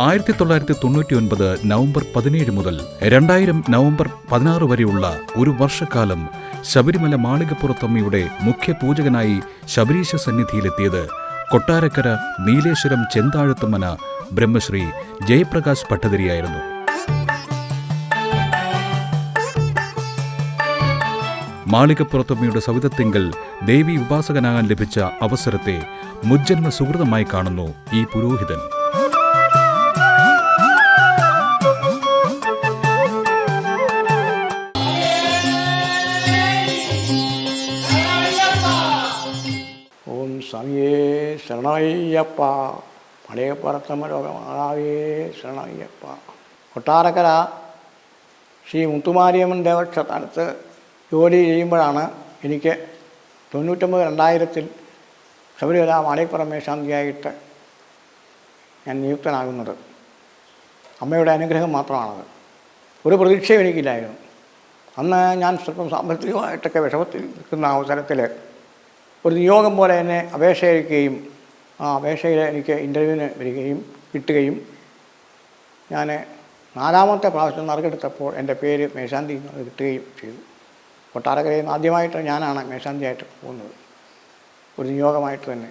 ആയിരത്തി തൊള്ളായിരത്തി തൊണ്ണൂറ്റി ഒൻപത് നവംബർ പതിനേഴ് മുതൽ രണ്ടായിരം നവംബർ പതിനാറ് വരെയുള്ള ഒരു വർഷക്കാലം ശബരിമല മാളികപ്പുറത്തമ്മയുടെ മുഖ്യ പൂജകനായി ശബരീശ സന്നിധിയിലെത്തിയത് കൊട്ടാരക്കര നീലേശ്വരം ചെന്താഴത്തുമന ബ്രഹ്മശ്രീ ജയപ്രകാശ് ഭട്ടതിരിയായിരുന്നു. മാളികപ്പുറത്തമ്മയുടെ സവിതത്തിങ്കൽ ദേവി ഉപാസകനാകാൻ ലഭിച്ച അവസരത്തെ മുജ്ജന്മ സുഹൃതമായി കാണുന്നു ഈ പുരോഹിതൻ. ഓം സ്വാമിയേ ശരണയ്യപ്പ പടയപ്പുറത്തമ്മ ലോകമാതാവേ ശരണയ്യപ്പ കൊട്ടാരക്കര ശ്രീ മുത്തുമാരിയമ്മൻ ദേവക്ഷേത്രത്ത് ജോലി ചെയ്യുമ്പോഴാണ് എനിക്ക് തൊണ്ണൂറ്റൊമ്പത് രണ്ടായിരത്തിൽ ശബരിമല മാളിപ്പുറമേശാന്തിയായിട്ട് ഞാൻ നിയുക്തനാകുന്നത്. അമ്മയുടെ അനുഗ്രഹം മാത്രമാണത്. ഒരു പ്രതീക്ഷയും എനിക്കില്ലായിരുന്നു. അന്ന് ഞാൻ സ്വല്പം സാമ്പത്തികമായിട്ടൊക്കെ വിഷമത്തിൽ നിൽക്കുന്ന അവസരത്തിൽ ഒരു നിയോഗം പോലെ എന്നെ അപേക്ഷ ആ അപേക്ഷയിൽ എനിക്ക് ഇന്റർവ്യൂവിന് വരികയും കിട്ടുകയും ഞാൻ നാലാമത്തെ പ്രാവശ്യം നറുക്കെടുത്തപ്പോൾ എന്റെ പേര് മേശാന്തി കിട്ടുകയും ചെയ്തു. കൊട്ടാരക്കരയിൽ നിന്ന് ആദ്യമായിട്ട് ഞാനാണ് മേശാന്തിയായിട്ട് പോകുന്നത്. ഒരു നിയോഗമായിട്ട് തന്നെ.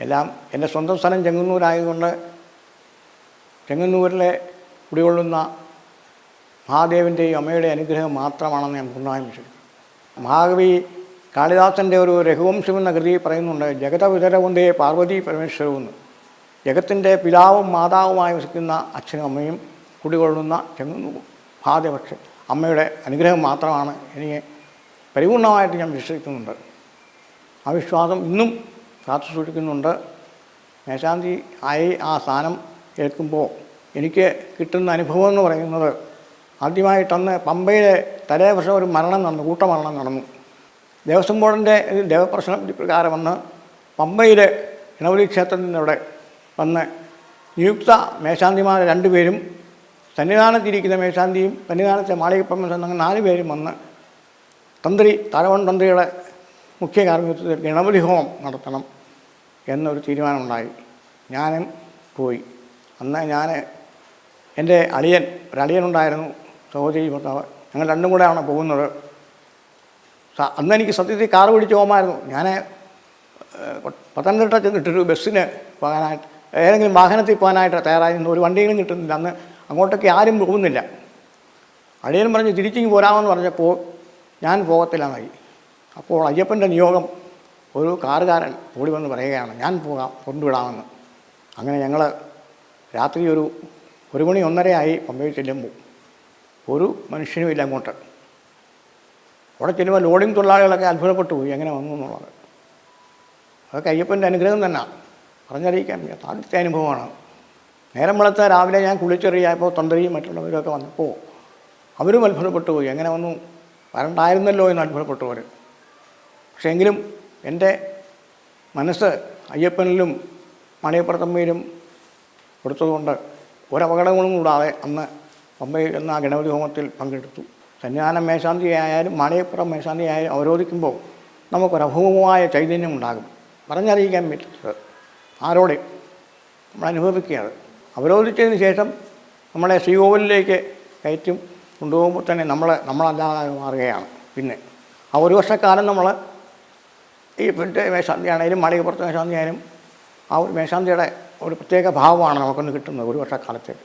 എല്ലാം എന്റെ സ്വന്തം സ്ഥലം ചെങ്ങന്നൂരായതുകൊണ്ട് ചെങ്ങന്നൂരിലെ കുടികൊള്ളുന്ന മഹാദേവന്റെയും അമ്മയുടെ അനുഗ്രഹം മാത്രമാണെന്ന് ഞാൻ പൂർണമായും വിശ്വസിക്കുന്നു. മഹാകവി കാളിദാസന്റെ ഒരു രഘുവംശം എന്ന കൃതി പറയുന്നുണ്ട് ജഗതവിതരവുണ്ടേ പാർവതി പരമേശ്വരവും ജഗത്തിന്റെ പിതാവും മാതാവുമായി വസിക്കുന്ന അച്ഛനും അമ്മയും കുടികൊള്ളുന്ന ചെങ്ങു ഭാഗ്യപക്ഷെ അമ്മയുടെ അനുഗ്രഹം മാത്രമാണ് എനിക്ക് പരിപൂർണമായിട്ട് ഞാൻ വിശ്വസിക്കുന്നുണ്ട്. ആ വിശ്വാസം ഇന്നും കാത്തു സൂക്ഷിക്കുന്നുണ്ട്. മേശാന്തി ആയി ആ സ്ഥാനം കേൾക്കുമ്പോൾ എനിക്ക് കിട്ടുന്ന അനുഭവം എന്ന് പറയുന്നത് ആദ്യമായിട്ടന്ന് പമ്പയിലെ തലേ വർഷം ഒരു മരണം നടന്നു കൂട്ടമരണം നടന്നു. ദേവസ്വം ബോർഡിന്റെ ദേവപ്രശ്ന പ്രകാരം വന്ന് പമ്പയിലെ ഇണവലി ക്ഷേത്രത്തിൽ നിന്നിവിടെ വന്ന് നിയുക്ത മേശാന്തിമാർ രണ്ടുപേരും സന്നിധാനത്തിരിക്കുന്ന മേശാന്തിയും സന്നിധാനത്തെ മാളികപ്പമ്മ അങ്ങനെ നാല് പേരും വന്ന് തന്ത്രി തലവൺ തന്ത്രിയുടെ മുഖ്യ കാർമ്മികത്വത്തിൽ ഗണപതി ഹോമം നടത്തണം എന്നൊരു തീരുമാനമുണ്ടായി. ഞാനും പോയി. അന്ന് ഞാൻ എന്റെ അളിയൻ ഒരളിയനുണ്ടായിരുന്നു സഹോദരി ഭർത്താവ്. ഞങ്ങൾ രണ്ടും കൂടെയാണ് പോകുന്നത്. അന്ന് എനിക്ക് സത്യത്തിൽ കാറ് പിടിച്ച് പോകാമായിരുന്നു. ഞാൻ പത്തനംതിട്ട ചെന്നിട്ടൊരു ബസ്സിന് പോകാനായിട്ട് ഏതെങ്കിലും വാഹനത്തിൽ പോകാനായിട്ട് തയ്യാറായിരുന്നു ഒരു വണ്ടിയിലും കിട്ടുന്നില്ല. അന്ന് അങ്ങോട്ടൊക്കെ ആരും പോകുന്നില്ല. അടിയനും പറഞ്ഞ് തിരിച്ചിങ് പോരാമെന്ന് പറഞ്ഞപ്പോൾ ഞാൻ പോകത്തില്ലെന്നായി അപ്പോൾ അയ്യപ്പന്റെ നിയോഗം ഒരു കാറുകാരൻ ഓടി വന്ന് പറയുകയാണ് ഞാൻ പോകാം കൊണ്ടുവിടാമെന്ന്. അങ്ങനെ ഞങ്ങൾ രാത്രി ഒരു ഒരു മണി ഒന്നരയായി പമ്പയിൽ ചെല്ലുമ്പോൾ ഒരു മനുഷ്യനുമില്ല അങ്ങോട്ട്. അവിടെ ചെല്ലുമ്പോൾ ലോഡിംഗ് തൊഴിലാളികളൊക്കെ അത്ഭുതപ്പെട്ടു പോയി. എങ്ങനെ വന്നു എന്നുള്ളത്. അതൊക്കെ അയ്യപ്പന്റെ അനുഗ്രഹം തന്നെ. പറഞ്ഞറിയിക്കാൻ താഴ്ത്തിയ അനുഭവമാണ്. നേരം വെളുത്ത രാവിലെ ഞാൻ കുളിച്ചെറിയപ്പോൾ തന്ത്രിയും മറ്റുള്ളവരൊക്കെ വന്നപ്പോൾ അവരും അത്ഭുതപ്പെട്ടു പോയി. എങ്ങനെ വന്നു? വരണ്ടായിരുന്നല്ലോ എന്ന് അത്ഭുതപ്പെട്ടു അവർ പക്ഷേ എങ്കിലും എന്റെ മനസ്സ് അയ്യപ്പനിലും മണിയപ്പുറത്തമ്മയിലും കൊടുത്തതുകൊണ്ട് ഒരപകടങ്ങളും കൂടാതെ അന്ന് പമ്പയിൽ എന്ന ഗണപതി ഹോമത്തിൽ പങ്കെടുത്തു. സന്യാനം മേശാന്തി ആയാലും മാളികപ്പുറം മേശാന്തി ആയാലും അവരോധിക്കുമ്പോൾ നമുക്കൊരഭൂമമായ ചൈതന്യം ഉണ്ടാകും. പറഞ്ഞറിയിക്കാൻ പറ്റുന്നത് ആരോടെ? നമ്മൾ അനുഭവിക്കുകയാണ്. അവരോധിച്ചതിന് ശേഷം നമ്മളെ ശ്രീകോവിലേക്ക് കയറ്റും കൊണ്ടുപോകുമ്പോൾ തന്നെ നമ്മൾ നമ്മളല്ലാതെ മാറുകയാണ്. പിന്നെ ആ ഒരു വർഷക്കാലം നമ്മൾ ഈ പിന്നെ മേശാന്തി ആണെങ്കിലും മാളികപ്പുറത്ത് മേശാന്തി ആയാലും ആ ഒരു മേശാന്തിയുടെ ഒരു പ്രത്യേക ഭാവമാണ് നമുക്കൊന്ന് കിട്ടുന്നത് ഒരു വർഷക്കാലത്തേക്ക്.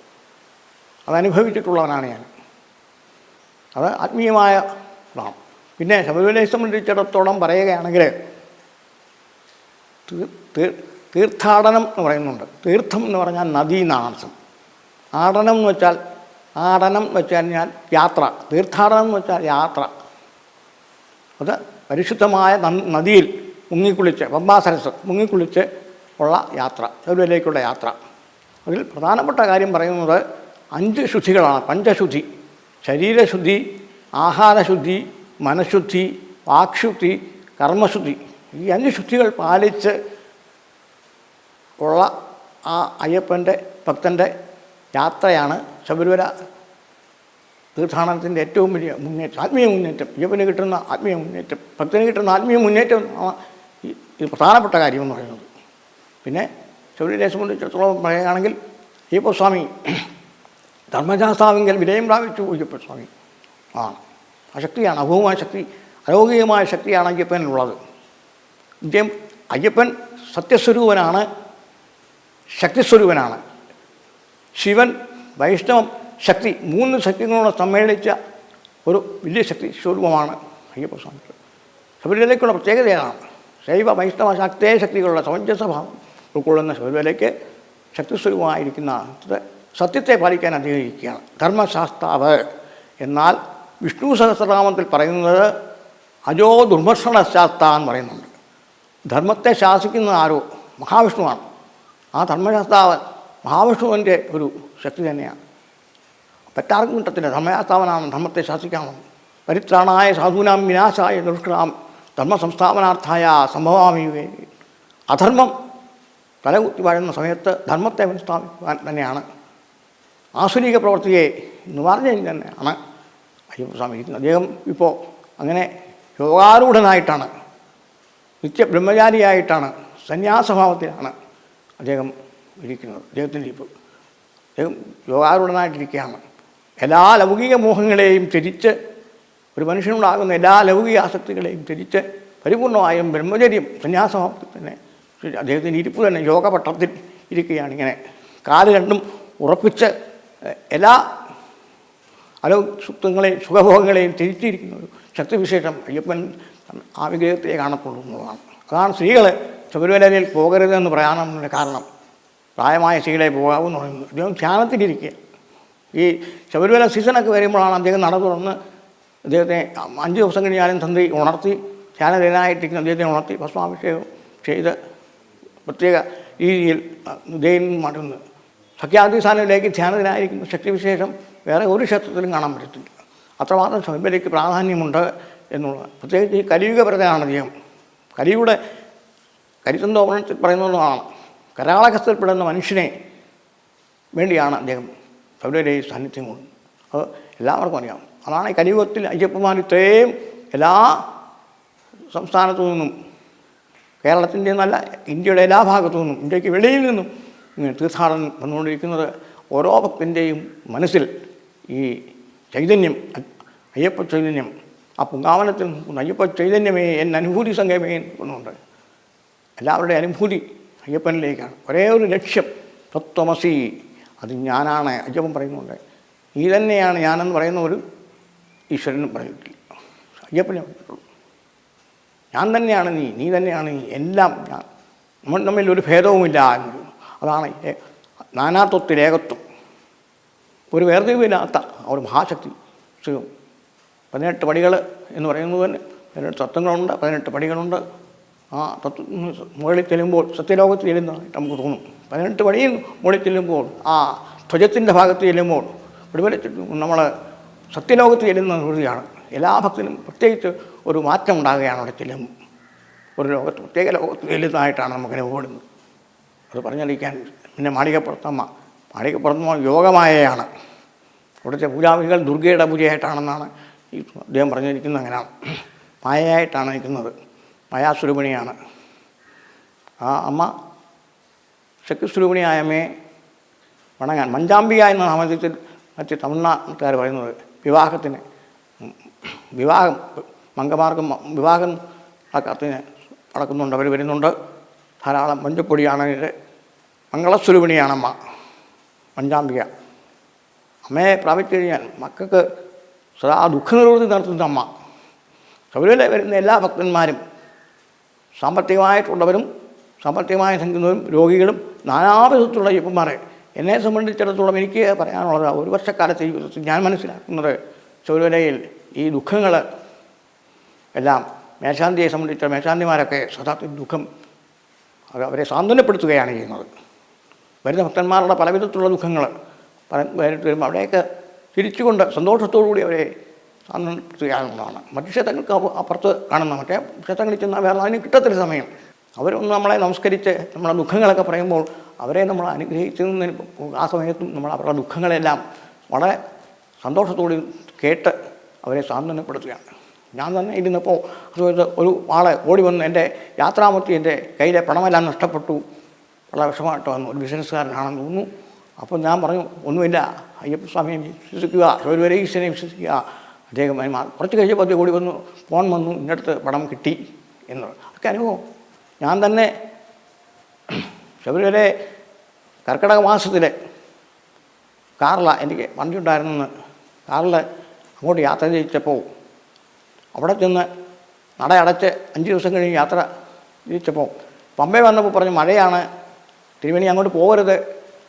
അതനുഭവിച്ചിട്ടുള്ളവനാണ് ഞാൻ. അത് ആത്മീയമായ ഇതാണ് പിന്നെ ശബരിമലയെ സംബന്ധിച്ചിടത്തോളം പറയുകയാണെങ്കിൽ തീർത്ഥാടനം എന്ന് പറയുന്നുണ്ട്. തീർത്ഥം എന്ന് പറഞ്ഞാൽ നദി എന്നാണ് അർത്ഥം ആടനം എന്ന് വെച്ചാൽ ആടനം എന്ന് വെച്ചാൽ ഞാൻ യാത്ര. തീർത്ഥാടനം എന്ന് വെച്ചാൽ യാത്ര. അത് പരിശുദ്ധമായ നദിയിൽ മുങ്ങിക്കുളിച്ച് പമ്പാസരസ് മുങ്ങിക്കുളിച്ച് ഉള്ള യാത്ര ശബരിമലയിലേക്കുള്ള യാത്ര. അതിൽ പ്രധാനപ്പെട്ട കാര്യം പറയുന്നത് അഞ്ച് ശുദ്ധികളാണ് പഞ്ചശുദ്ധി. ശരീരശുദ്ധി ആഹാരശുദ്ധി മനഃശുദ്ധി വാക്ശുദ്ധി കർമ്മശുദ്ധി ഈ അഞ്ച് ശുദ്ധികൾ പാലിച്ച് ഉള്ള ആ അയ്യപ്പന്റെ ഭക്തന്റെ യാത്രയാണ് ശബരിമല തീർത്ഥാടനത്തിന്റെ ഏറ്റവും വലിയ മുന്നേറ്റം ആത്മീയ മുന്നേറ്റം. അയ്യപ്പന് കിട്ടുന്ന ആത്മീയ മുന്നേറ്റം ഭക്തന് കിട്ടുന്ന ആത്മീയ മുന്നേറ്റം ഇത് പ്രധാനപ്പെട്ട കാര്യമെന്ന് പറയുന്നത്. പിന്നെ ശബരിമലയെ സംബന്ധിച്ചിടത്തോളം പറയുകയാണെങ്കിൽ അയ്യപ്പസ്വാമി ധർമ്മശാസ്താവിങ്കൽ വിനയം പ്രാപിച്ചു സ്വാമി. ആ ആ ശക്തിയാണ് അഭൂമായ ശക്തി അലൗകികമായ ശക്തിയാണ് അയ്യപ്പനിലുള്ളത് ഇദ്ദേഹം അയ്യപ്പൻ സത്യസ്വരൂപനാണ് ശക്തിസ്വരൂപനാണ്. ശിവൻ വൈഷ്ണവം ശക്തി മൂന്ന് ശക്തികളോട് സമ്മേളിച്ച ഒരു വലിയ ശക്തി സ്വരൂപമാണ് അയ്യപ്പ സ്വാമി. ശബരിമലയ്ക്കുള്ള പ്രത്യേകതയാണ് ശൈവ വൈഷ്ണവ ശക്തേ ശക്തികളുടെ സമഞ്ജസഭാവം ഉൾക്കൊള്ളുന്ന ശബരിമലയ്ക്ക് ശക്തിസ്വരൂപമായിരിക്കുന്ന സത്യത്തെ പാലിക്കാൻ അദ്ദേഹം ഇരിക്കുകയാണ് ധർമ്മശാസ്താവ്. എന്നാൽ വിഷ്ണു സഹസ്രനാമത്തിൽ പറയുന്നത് അജോ ദുർമർഷണ ശാസ്ത എന്ന് പറയുന്നുണ്ട്. ധർമ്മത്തെ ശാസിക്കുന്ന ആരോ? മഹാവിഷ്ണുവാണ്. ആ ധർമ്മശാസ്താവ് മഹാവിഷ്ണുവിന്റെ ഒരു ശക്തി തന്നെയാണ്. മറ്റാർക്കും കിട്ടത്തില്ല. ധർമ്മശാസ്താവനാണ്. ധർമ്മത്തെ ശാസിക്കാമെന്ന് പരിത്രാണായ സാധുനാം വിനാശായ ദുഷ്കൃതാം ധർമ്മ സംസ്ഥാപനാർത്ഥായ സംഭവാമി അധർമ്മം തലകുത്തി വാഴുന്ന സമയത്ത് ധർമ്മത്തെ സ്ഥാപിക്കുവാൻ തന്നെയാണ് ആസുരിക പ്രവൃത്തിയെ പറഞ്ഞു തന്നെയാണ് അയ്യപ്പസ്വാമി ഇരിക്കുന്നത്. അദ്ദേഹം ഇപ്പോൾ അങ്ങനെ യോഗാരൂഢനായിട്ടാണ് നിത്യ ബ്രഹ്മചാരിയായിട്ടാണ് സന്യാസഭാവത്തിലാണ് അദ്ദേഹം ഇരിക്കുന്നത്. അദ്ദേഹത്തിന്റെ ഇപ്പോൾ അദ്ദേഹം യോഗാരൂഢനായിട്ടിരിക്കുകയാണ്. എല്ലാ ലൗകിക മോഹങ്ങളെയും തിരിച്ച് ഒരു മനുഷ്യനുണ്ടാകുന്ന എല്ലാ ലൗകിക ആസക്തികളെയും തിരിച്ച് പരിപൂർണമായും ബ്രഹ്മചര്യം സന്യാസഭാവത്തിൽ തന്നെ അദ്ദേഹത്തിന്റെ ഇരിപ്പ് തന്നെ യോഗപട്ടത്തിൽ ഇരിക്കുകയാണ്. ഇങ്ങനെ കാൽ രണ്ടും ഉറപ്പിച്ച് എല്ലാ അലോ സുഖങ്ങളെയും സുഖഭോഗങ്ങളെയും തിരിച്ചിരിക്കുന്ന ഒരു ശക്തിവിശേഷം അയ്യപ്പൻ ആ വിഗ്രഹത്തെ കാണത്തുള്ളൂ എന്നുള്ളതാണ് അതാണ് സ്ത്രീകൾ ശബരിമലയിൽ പോകരുതെന്ന് പറയാനുള്ള കാരണം. പ്രായമായ സ്ത്രീകളെ പോകാവൂ എന്ന് പറയുന്നത്. അദ്ദേഹം ധ്യാനത്തിലിരിക്കുക. ഈ ശബരിമല സീസണൊക്കെ വരുമ്പോഴാണ് അദ്ദേഹം നട തുറന്ന് അദ്ദേഹത്തെ അഞ്ച് ദിവസം കഴിഞ്ഞാലും തന്ത്രി ഉണർത്തി ധ്യാനദിനായിട്ടിരിക്കുന്ന അദ്ദേഹത്തെ ഉണർത്തി ഭസ്മാഭിഷേകം ചെയ്ത് പ്രത്യേക രീതിയിൽ ഉദയം മടങ്ങുന്നത് സഖ്യാദിസ്ഥാനത്തിലേക്ക് ധ്യാനത്തിനായിരിക്കുന്ന. ശക്തിവിശേഷം വേറെ ഒരു ക്ഷേത്രത്തിലും കാണാൻ പറ്റത്തില്ല. അത്രമാത്രം ശബരിമലയ്ക്ക് പ്രാധാന്യമുണ്ട് എന്നുള്ളത് പ്രത്യേകിച്ച് ഈ കലിയുഗ വ്രതമാണ് അദ്ദേഹം കലിയുടെ കരിതന്തോപണത്തിൽ പറയുന്നതാണ് കരാളകസ്ഥപ്പെടുന്ന മനുഷ്യനെ വേണ്ടിയാണ് അദ്ദേഹം ശബരിമലയിൽ സാന്നിധ്യം കൊണ്ട്. അത് എല്ലാവർക്കും അറിയാം. അതാണ് ഈ കലിയുഗത്തിൽ അയ്യപ്പന്മാർ ഇത്രയും എല്ലാ സംസ്ഥാനത്തു നിന്നും കേരളത്തിന്റെ എന്നല്ല ഇന്ത്യയുടെ എല്ലാ ഭാഗത്തു നിന്നും ഇന്ത്യയ്ക്ക് വെളിയിൽ നിന്നും ഇങ്ങനെ തീർത്ഥാടനം വന്നുകൊണ്ടിരിക്കുന്നത് ഓരോ ഭക്തന്റെയും മനസ്സിൽ ഈ ചൈതന്യം അയ്യപ്പ ചൈതന്യം ആ പുങ്കാവനത്തിൽ നിൽക്കുന്ന അയ്യപ്പ ചൈതന്യമേ എന്റെ അനുഭൂതി സംഗമേ എന്നുണ്ട് എല്ലാവരുടെയും അനുഭൂതി അയ്യപ്പനിലേക്കാണ്. ഒരേ ഒരു ലക്ഷ്യം തത്വമസി അത് ഞാനാണ് അയ്യപ്പൻ പറയുന്നുണ്ട്. നീ തന്നെയാണ് ഞാനെന്ന് പറയുന്ന ഒരു ഈശ്വരനും പറയുന്നില്ല അയ്യപ്പനെ പറഞ്ഞിട്ടുള്ളൂ ഞാൻ തന്നെയാണ് നീ നീ തന്നെയാണ് നീ എല്ലാം ഞാൻ. നമ്മൾ തമ്മിൽ ഒരു ഭേദവുമില്ല എന്ന് പറയുന്നു അതാണ് നാനാത്വത്തിലേകത്വം ഒരു വേർതിരിവില്ലാത്ത ഒരു മഹാശക്തി ശിവം. പതിനെട്ട് പടികൾ എന്ന് പറയുന്നത് തന്നെ പതിനെട്ട് തത്വങ്ങളുണ്ട് പതിനെട്ട് പടികളുണ്ട്. ആ തത്വ മുകളിൽ ചെല്ലുമ്പോൾ സത്യലോകത്ത് ചെല്ലുന്നതായിട്ട് നമുക്ക് തോന്നും. പതിനെട്ട് പടിയും മുകളിൽ ചെല്ലുമ്പോൾ ആ ധ്വജത്തിന്റെ ഭാഗത്ത് ചെല്ലുമ്പോൾ ഒരുപോലെ നമ്മൾ സത്യലോകത്ത് ചെല്ലുന്ന ഹൃദയമാണ് എല്ലാ ഭക്തനും പ്രത്യേകിച്ച് ഒരു മാറ്റം ഉണ്ടാകുകയാണ് അവിടെ ചെല്ലുമ്പോൾ. ഒരു ലോകത്ത് പ്രത്യേക ലോകത്ത് ചെല്ലുന്നതായിട്ടാണ് നമുക്ക് അനുഭവപ്പെടുന്നത് അത് പറഞ്ഞറിയിക്കാൻ പിന്നെ മാളികപ്പുറത്തമ്മ. മാളികപ്പുറത്തമ്മ യോഗമായയാണ്. അവിടുത്തെ പൂജാവിധികൾ ദുർഗയുടെ പൂജയായിട്ടാണെന്നാണ് ഈ അദ്ദേഹം പറഞ്ഞിരിക്കുന്നത് അങ്ങനെയാണ് മായയായിട്ടാണ് നിൽക്കുന്നത്. മായാസ്വരൂപിണിയാണ്. ആ അമ്മ ശക്തിസ്വരൂപിണിയായ അമ്മയെ വണങ്ങാൻ. മഞ്ചാമ്പിക എന്ന നാമത്തിൽ മറ്റ് തമിഴ്നാട്ടുകാർ പറയുന്നത് വിവാഹത്തിന്. വിവാഹം മംഗമാർഗം വിവാഹം ആ കത്തിന് നടക്കുന്നുണ്ട്. അവർ വരുന്നുണ്ട്. ധാരാളം മഞ്ഞപ്പൊടിയാണ് മംഗളസ്വരൂപിണിയാണമ്മ. പഞ്ചാംബിക അമ്മയെ പ്രാപിച്ചു കഴിഞ്ഞാൽ മക്കൾക്ക് സദാ ദുഃഖനിവൃത്തി നടത്തുന്ന അമ്മ ശബരിമല വരുന്ന എല്ലാ ഭക്തന്മാരും സാമ്പത്തികമായിട്ടുള്ളവരും സാമ്പത്തികമായി സംഘിക്കുന്നവരും രോഗികളും നാനാവിധത്തിലുള്ള അയ്യപ്പന്മാരെ എന്നെ സംബന്ധിച്ചിടത്തോളം എനിക്ക് പറയാനുള്ളത് ഒരു വർഷക്കാലത്തെ ജീവിതത്തിൽ ഞാൻ മനസ്സിലാക്കുന്നത് ശബരിമലയിൽ ഈ ദുഃഖങ്ങൾ എല്ലാം മേശാന്തിയെ സംബന്ധിച്ച മേശാന്തിമാരൊക്കെ സദാ ദുഃഖം അത് അവരെ സാന്ത്വനപ്പെടുത്തുകയാണ് ചെയ്യുന്നത്. വരുന്ന ഭക്തന്മാരുടെ പലവിധത്തിലുള്ള ദുഃഖങ്ങൾ നേരിട്ട് വരുമ്പോൾ അവിടെയൊക്കെ തിരിച്ചുകൊണ്ട് സന്തോഷത്തോടുകൂടി അവരെ സാന്ത്വനപ്പെടുത്തുകയാണെന്നതാണ് മറ്റു ക്ഷേത്രങ്ങൾക്ക് അപ്പ- അപ്പുറത്ത് കാണുന്ന മറ്റേ ക്ഷേത്രങ്ങളിൽ ചെന്നാൽ വേറെ അതിന് കിട്ടത്തില്ല സമയം. അവരൊന്ന് നമ്മളെ നമസ്കരിച്ച് നമ്മളെ ദുഃഖങ്ങളൊക്കെ പറയുമ്പോൾ അവരെ നമ്മൾ അനുഗ്രഹിച്ചതിന് ആ സമയത്തും നമ്മൾ അവരുടെ ദുഃഖങ്ങളെല്ലാം വളരെ സന്തോഷത്തോടെ കേട്ട് അവരെ സാന്ത്വനപ്പെടുത്തുകയാണ്. ഞാൻ തന്നെ ഇരുന്നപ്പോൾ അതുപോലെ ഒരു ആളെ ഓടി വന്ന് എന്റെ യാത്രാമത്തി എന്റെ കയ്യിലെ പണമെല്ലാം നഷ്ടപ്പെട്ടു. വളരെ വിഷമമായിട്ട് വന്നു. ഒരു ബിസിനസ്സുകാരനാണെന്ന് തോന്നുന്നു. അപ്പോൾ ഞാൻ പറഞ്ഞു ഒന്നുമില്ല. അയ്യപ്പസ്വാമിയെ വിശ്വസിക്കുക. ശിവരവരീശ്വരനെ വിശ്വസിക്കുക. അദ്ദേഹം കുറച്ച് കഴിഞ്ഞപ്പോൾ അദ്ദേഹം വന്നു. ഫോൺ വന്നു. ഇന്നടുത്ത് പണം കിട്ടി എന്ന് അതൊക്കെ അനുഭവം. ഞാൻ തന്നെ ശബരിമല കർക്കിടക മാസത്തിൽ കാറില എനിക്ക് വണ്ടി ഉണ്ടായിരുന്നെന്ന് കാറിൽ അങ്ങോട്ട് യാത്ര ചെയ്യിച്ചപ്പോൾ അവിടെ ചെന്ന് നട അടച്ച് അഞ്ച് ദിവസം കഴിഞ്ഞ് യാത്ര തിരിച്ചപ്പോൾ പമ്പേ വന്നപ്പോൾ പറഞ്ഞു മഴയാണ്. തിരുവനി അങ്ങോട്ട് പോകരുത്.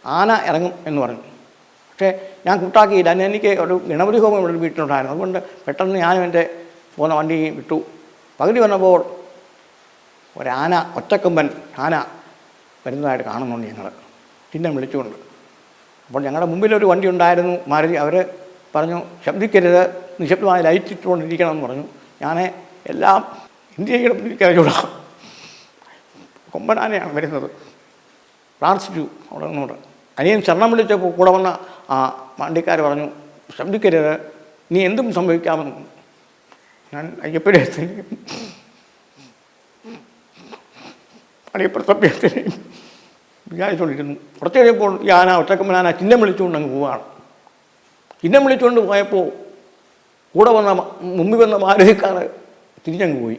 ആന ഇറങ്ങും എന്ന് പറഞ്ഞു. പക്ഷേ ഞാൻ കൂട്ടാക്കിയില്ല. അന്ന് എനിക്ക് ഒരു ഗണപതി ഹോമം ഇവിടെ വീട്ടിലുണ്ടായിരുന്നു. അതുകൊണ്ട് പെട്ടെന്ന് ഞാനും എന്റെ പോകുന്ന വണ്ടി വിട്ടു. പകുതി വന്നപ്പോൾ ഒരാന ഒറ്റക്കൊമ്പൻ ആന വരുന്നതായിട്ട് കാണുന്നുണ്ട് ഞങ്ങൾ പിന്നെ വിളിച്ചുകൊണ്ട്. അപ്പോൾ ഞങ്ങളുടെ മുമ്പിലൊരു വണ്ടി ഉണ്ടായിരുന്നു. മാരുതി അവർ പറഞ്ഞു ശബ്ദിക്കരുത്. നിശബ്ദമായി ലൈറ്റ് ഇട്ടുകൊണ്ടിരിക്കണം എന്ന് പറഞ്ഞു. ഞാൻ എല്ലാം ഇന്ത്യയുടെ പിടിക്കറിയൂടാ കൊമ്പനാനയാണ് വരുന്നത്. പ്രാർത്ഥിച്ചു. നിന്നോട് അനിയൻ ശരണം വിളിച്ചപ്പോൾ കൂടെ വന്ന ആ മാണ്ടിക്കാർ പറഞ്ഞു ശബ്ദിക്കരുത് നീ എന്തും സംഭവിക്കാമെന്ന് ഞാൻ അയ്യപ്പനെ അടിയപ്രസഭ്യത്തിനെയും വിചാരിച്ചുകൊണ്ടിരുന്നു. കുറച്ച് കഴിയുമ്പോൾ ഈ ആന ഒറ്റക്കമ്മൻ ആന ചിഹ്നം വിളിച്ചുകൊണ്ട് അങ്ങ് പോവുകയാണ്. ചിഹ്നം വിളിച്ചുകൊണ്ട് പോയപ്പോൾ കൂടെ വന്ന മുമ്പിൽ വന്ന മാരുതിക്കാർ തിരിഞ്ഞങ്ങ് പോയി.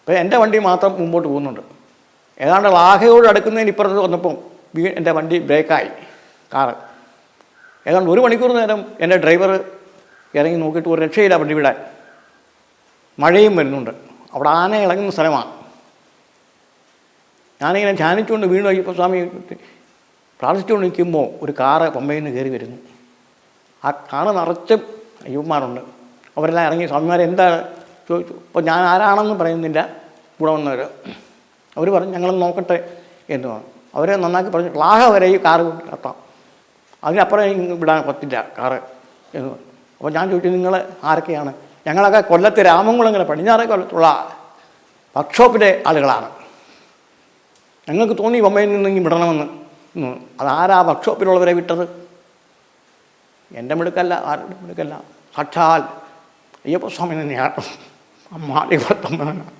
അപ്പോൾ എന്റെ വണ്ടി മാത്രം മുമ്പോട്ട് പോകുന്നുണ്ട്. ഏതാണ്ട് ലാഹയോട് അടുക്കുന്നതിന് ഇപ്പുറത്ത് വന്നപ്പം വീ- എന്റെ വണ്ടി ബ്രേക്കായി കാറ് ഏതാണ്ട് ഒരു മണിക്കൂർ നേരം എന്റെ ഡ്രൈവർ ഇറങ്ങി നോക്കിയിട്ട് ഒരു രക്ഷയില്ല വണ്ടി വിടാൻ. മഴയും വരുന്നുണ്ട്. അവിടെ ആന ഇളങ്ങുന്ന സ്ഥലമാണ്. ഞാനിങ്ങനെ ധ്യാനിച്ചുകൊണ്ട് വീണു അയ്യപ്പ സ്വാമി പ്രാർത്ഥിച്ചുകൊണ്ട് നിൽക്കുമ്പോൾ ഒരു കാറ് പമ്പയിൽ നിന്ന് കയറി വരുന്നു. ആ കാറ് നിറച്ച് അയ്യപ്പന്മാരുണ്ട് അവരെല്ലാം ഇറങ്ങി സ്വാമിമാരെ എന്താ ചോദിച്ചു. അപ്പോൾ ഞാൻ ആരാണെന്ന് പറയുന്നില്ല. കൂടെ വന്നവർ അവർ പറഞ്ഞു ഞങ്ങളൊന്ന് നോക്കട്ടെ എന്ന് പറഞ്ഞു. അവർ നന്നാക്കി പറഞ്ഞു ലാഹ വരെ ഈ കാറ് കത്താം അതിനപ്പുറം വിടാൻ പറ്റില്ല കാറ്. എന്ന് പറഞ്ഞു. അപ്പോൾ ഞാൻ ചോദിച്ചു നിങ്ങൾ ആരൊക്കെയാണ്? ഞങ്ങളൊക്കെ കൊല്ലത്ത് രാമൻകുളങ്ങര പടിഞ്ഞാറ് കൊല്ലത്തുള്ള വർക്ക്ഷോപ്പിന്റെ ആളുകളാണ്. ഞങ്ങൾക്ക് തോന്നി ബൊമ്മയിൽ നിന്നെങ്കിൽ വിടണമെന്ന്. അതാരാ വർക്ക്ഷോപ്പിലുള്ളവരെ വിട്ടത്? എന്റെ മിടുക്കല്ല ആരുടെ മിടുക്കല്ല. സാക്ഷാൽ അയ്യപ്പസ്വാമി തന്നെയാണ്. അമ്മാടി ഭർത്തമ്മനാണ്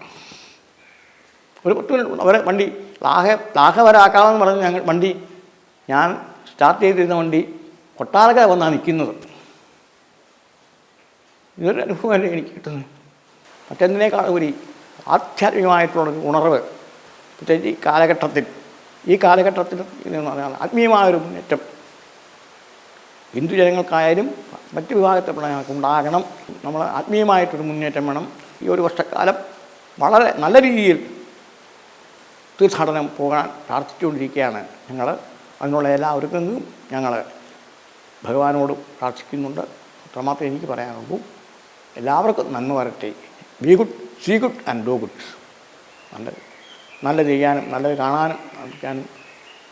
ഒരു പത്ത് മിനിറ്റ് അവരെ വണ്ടി ലാഹ ലാഹ വരാക്കാമെന്ന് പറഞ്ഞ് ഞങ്ങൾ വണ്ടി ഞാൻ സ്റ്റാർട്ട് ചെയ്തിരുന്ന വണ്ടി കൊട്ടാരക്കര വന്നാണ് നിൽക്കുന്നത്. ഇതൊരു അനുഭവമല്ലേ എനിക്ക് കിട്ടുന്നത്? മറ്റെന്തിനേക്കാൾ ഉപരി ആധ്യാത്മികമായിട്ടുള്ളൊരു ഉണർവ്. പ്രത്യേകിച്ച് ഈ കാലഘട്ടത്തിൽ ഈ കാലഘട്ടത്തിൽ ഇതെന്ന് പറഞ്ഞാൽ ആത്മീയമായൊരു മുന്നേറ്റം. ഹിന്ദു ജനങ്ങൾക്കായാലും മറ്റ് വിഭാഗത്തെ ഞങ്ങൾക്ക് ഉണ്ടാകണം. നമ്മൾ ആത്മീയമായിട്ടൊരു മുന്നേറ്റം വേണം. ഈ ഒരു വർഷക്കാലം വളരെ നല്ല രീതിയിൽ തീർത്ഥാടനം പോകാൻ പ്രാർത്ഥിച്ചുകൊണ്ടിരിക്കുകയാണ് ഞങ്ങൾ. അതിനുള്ള എല്ലാവർക്കും ഞങ്ങൾ ഭഗവാനോട് പ്രാർത്ഥിക്കുന്നുണ്ട്. അത്രമാത്രം എനിക്ക് പറയാനുള്ളൂ. എല്ലാവർക്കും നന്മ വരട്ടെ. Be good see good and do good നല്ലത് നല്ലത് ചെയ്യാനും നല്ലത് കാണാനും നടക്കാനും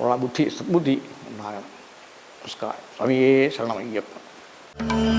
ഉള്ള ബുദ്ധി സദ്ബുദ്ധി ഉണ്ടാകണം. നമസ്കാരം. സ്വാമിയേ ശരണമയ്യപ്പ.